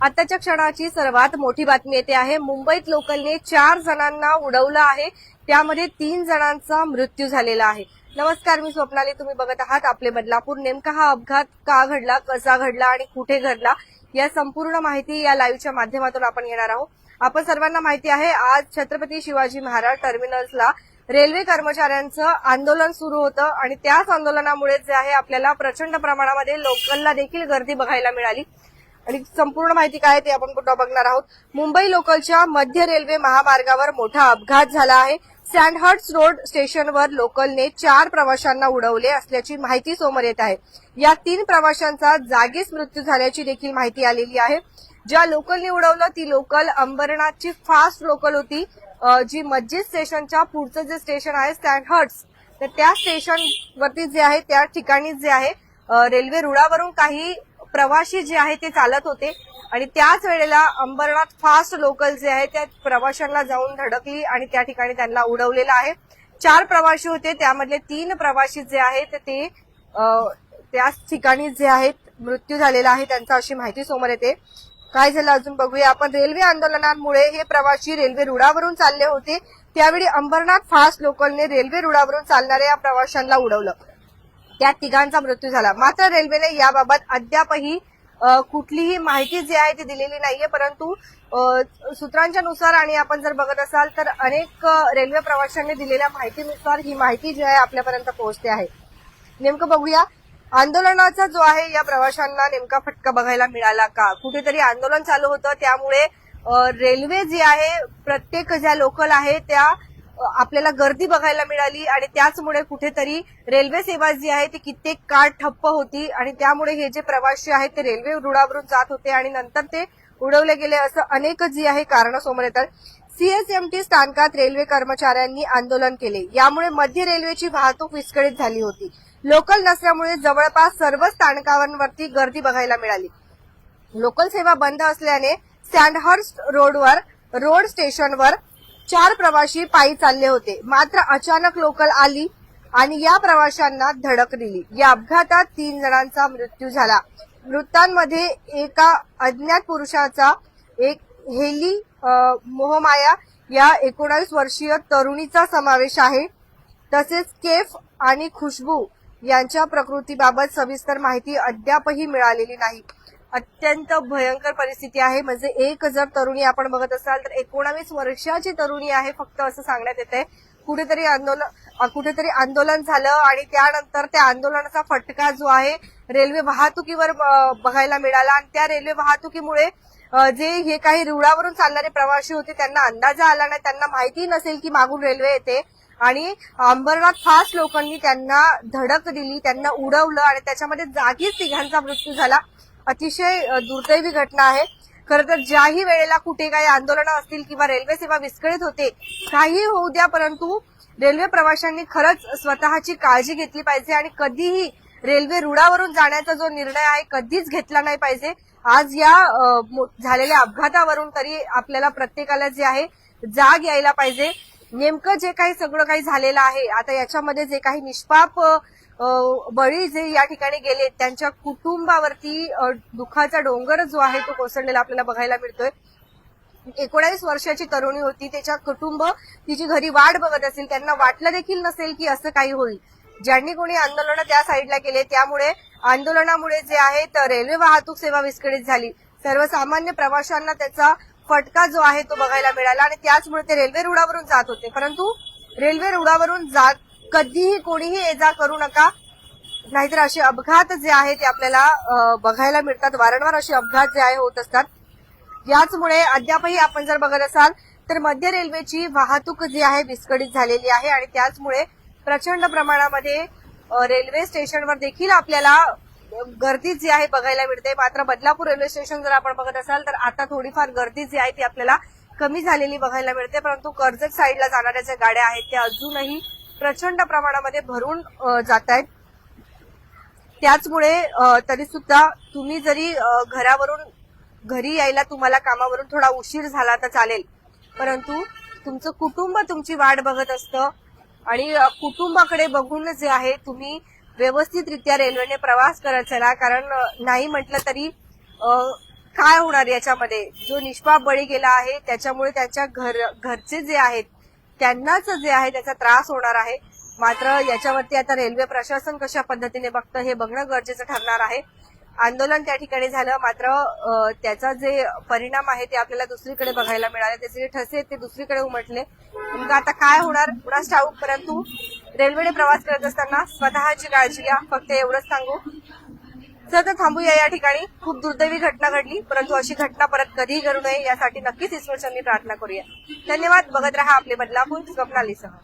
आताच्या क्षणाची सर्वात मोठी बातमी येते आहे मुंबईत लोकलने चार जणांना उडवलं आहे त्यामध्ये तीन जणांचा मृत्यू झालेला आहे. नमस्कार मी स्वप्नाली तुम्ही बघत आहात आपले बदलापूर. नेमका हा अपघात का घडला कसा घडला आणि कुठे घडला या संपूर्ण माहिती या लाईव्हच्या माध्यमातून आपण घेणार आहोत. आपण सर्वांना माहिती आहे आज छत्रपती शिवाजी महाराज टर्मिनल्सला रेल्वे कर्मचाऱ्यांचं आंदोलन सुरू होतं आणि त्याच आंदोलनामुळे जे आहे आपल्याला प्रचंड प्रमाणामध्ये लोकलला देखील गर्दी बघायला मिळाली. आणि संपूर्ण माहिती काय आहे ते आपण पुन्हा बघणार आहोत. मुंबई लोकलच्या मध्य रेल्वे महामार्गावर मोठा अपघात झाला आहे. सँडहर्ट्स रोड स्टेशनवर लोकलने चार प्रवाशांना उडवले असल्याची माहिती समोर येत आहे. या तीन प्रवाशांचा जागीच मृत्यू झाल्याची देखील माहिती आलेली आहे. ज्या लोकलने उडवलं ती लोकल अंबरनाथची फास्ट लोकल होती. जी मस्जिद स्टेशनच्या पुढचं जे स्टेशन आहे सँडहर्ट्स तर त्या स्टेशनवरती जे आहे त्या ठिकाणी जे आहे रेल्वे रुळावरून काही प्रवासी जे आहे ते चालत होते. आणि त्याच वेळेला अंबरनाथ फास्ट लोकल जे आहे त्या प्रवाशांना जाऊन धडकली आणि त्या ठिकाणी त्यांना उडवलेलं आहे. चार प्रवासी होते त्यामधले तीन प्रवासी जे आहेत ते त्याच ठिकाणी जे आहेत मृत्यू झालेला आहे त्यांचा अशी माहिती समोर येते. काय झालं अजून बघूया. आपण रेल्वे आंदोलनांमुळे हे प्रवासी रेल्वे रुळावरून चालले होते. त्यावेळी अंबरनाथ फास्ट लोकलने रेल्वे रुळावरून चालणाऱ्या या प्रवाशांना उडवलं. त्या तिघांचा मृत्यू झाला. मात्र रेल्वेने याबाबत अद्यापही कुठलीही माहिती जी आहे ती दिलेली नाहीये. परंतु सूत्रांच्या नुसार आणि आपण जर बघत असाल तर अनेक रेल्वे प्रवाशांनी दिलेल्या माहितीनुसार ही माहिती जी आहे आपल्यापर्यंत पोहोचते आहे. नेमकं बघूया आंदोलनाचा जो आहे या प्रवाशांना नेमका फटका बघायला मिळाला का? कुठेतरी आंदोलन चालू होतं. त्यामुळे रेल्वे जी आहे प्रत्येक ज्या लोकल आहे त्या आपल्याला गर्दी बघायला मिळाली आणि त्याचमुळे कुठेतरी रेल्वे सेवा जी आहे ती कित्येक काळ ठप्प होती आणि त्यामुळे हे जे प्रवासी आहेत ते रेल्वे रुळावरून जात होते आणि नंतर ते उडवले गेले असं अनेक जी आहे कारण समोर येतात सीएसएमटी स्थानकात रेल्वे कर्मचाऱ्यांनी आंदोलन केले. यामुळे मध्य रेल्वेची वाहतूक विस्कळीत झाली होती. लोकल नसल्यामुळे जवळपास सर्व स्थानकांवरती गर्दी बघायला मिळाली. लोकल सेवा बंद असल्याने सँडहर्स्ट रोडवर रोड स्टेशनवर चार प्रवासी पायी चालले होते. मात्र अचानक लोकल आली आणि या प्रवाशांना धडक दिली. या अपघातात तीन जणांचा मृत्यू झाला. मृतांमध्ये एका अज्ञात पुरुषाचा एक हेली मोहमाया या एकोणावीस वर्षीय तरुणीचा समावेश आहे. तसेच केफ आणि खुशबू यांच्या प्रकृतीबाबत सविस्तर माहिती अद्यापही मिळालेली नाही. अत्यंत भयंकर परिस्थिती आहे. म्हणजे एक जर तरुणी आपण बघत असाल तर एकोणावीस वर्षाची तरुणी आहे फक्त असं सांगण्यात येते कुठेतरी आंदोलन कुठेतरी आंदोलन झालं आणि त्यानंतर त्या आंदोलनाचा फटका जो आहे रेल्वे वाहतुकीवर बघायला मिळाला. आणि त्या रेल्वे वाहतुकीमुळे जे हे काही रुळावरून चालणारे प्रवासी होते त्यांना अंदाजा आला नाही. त्यांना माहिती नसेल की मागून रेल्वे येते. आणि अंबरनाथ फास्ट लोकांनी त्यांना धडक दिली त्यांना उडवलं आणि त्याच्यामध्ये जागीच तिघांचा मृत्यू झाला. अतिशय दुर्दैवी घटना आहे. खरं तर ज्याही वेळेला कुठे काही आंदोलनं असतील किंवा रेल्वे सेवा विस्कळीत होते काही होऊ द्या परंतु रेल्वे प्रवाशांनी खरंच स्वतःची काळजी घेतली पाहिजे आणि कधीही रेल्वे रुळावरून जाण्याचा जो निर्णय आहे कधीच घेतला नाही पाहिजे. आज या झालेल्या अपघातावरून तरी आपल्याला प्रत्येकाला जे आहे जाग यायला पाहिजे. नेमकं जे काही सगळं काही झालेलं आहे आता याच्यामध्ये जे काही निष्पाप बळी जे या ठिकाणी गेले त्यांच्या कुटुंबावरती दुःखाचा डोंगर जो आहे तो कोसळलेला आपल्याला बघायला मिळतोय. एकोणावीस वर्षाची तरुणी होती त्याच्या कुटुंब तिची घरी वाट बघत असेल त्यांना वाटलं देखील नसेल की असं काही होईल. ज्यांनी कोणी आंदोलन त्या साईडला केले त्यामुळे आंदोलनामुळे जे आहे तर रेल्वे वाहतूक सेवा विस्कळीत झाली. सर्वसामान्य प्रवाशांना त्याचा फटका जो आहे तो बघायला मिळाला आणि त्याचमुळे ते रेल्वे रुळावरून जात होते. परंतु रेल्वे रुळावरून जात कधीही कोणीही ये जा करू नका. नाहीतर असे अपघात जे आहे ते आपल्याला बघायला मिळतात. वारंवार असे अपघात जे आहे होत असतात. याचमुळे अद्यापही आपण जर बघत असाल तर मध्य रेल्वेची वाहतूक जी आहे विस्कळीत झालेली आहे आणि त्याचमुळे प्रचंड प्रमाणामध्ये रेल्वे स्टेशनवर देखील आपल्याला गर्दी जी आहे बघायला मिळते. मात्र बदलापूर रेल्वे स्टेशन जर आपण बघत असाल तर आता थोडीफार गर्दी जी आहे ती आपल्याला कमी झालेली बघायला मिळते. परंतु कर्जत साईडला जाणाऱ्या ज्या गाड्या आहेत त्या अजूनही प्रचंड प्रमाणामध्ये भरून जात आहेत त्याचमुळे तरी सुद्धा तुम्ही जरी घरावरून घरी यायला तुम्हाला कामावरून थोडा उशीर झाला तर चालेल. परंतु तुमचं कुटुंब तुमची वाट बघत असतं आणि कुटुंबाकडे बघून जे आहे तुम्ही व्यवस्थितरित्या रेल्वेने प्रवास करत चला. कारण नाही म्हटलं तरी काय होणार याच्यामध्ये? जो निष्पाप बळी गेला आहे त्याच्यामुळे त्याच्या घर घरचे जे आहेत त्यांनाच जे आहे त्याचा त्रास होणार आहे. मात्र याच्यावरती आता रेल्वे प्रशासन कशा पद्धतीने बघतं हे बघणं गरजेचं ठरणार आहे. आंदोलन त्या ठिकाणी झालं. मात्र त्याचा जे परिणाम आहे ते आपल्याला दुसरीकडे बघायला मिळाले. त्याचे जे ठसे ते दुसरीकडे उमटले. नेमकं आता काय होणार? कुणास ठाऊक परंतु रेल्वेने प्रवास करत असताना स्वतःची काळजी घ्या. फक्त एवढंच सांगू. तर थांबूया या ठिकाणी. खूप दुर्दैवी घटना घडली. परंतु अशी घटना परत कधीही घडू नये यासाठी नक्कीच ईश्वरचंदी प्रार्थना करूया. धन्यवाद. बघत रहा आपले बदलापूर. स्वप्नालीसह.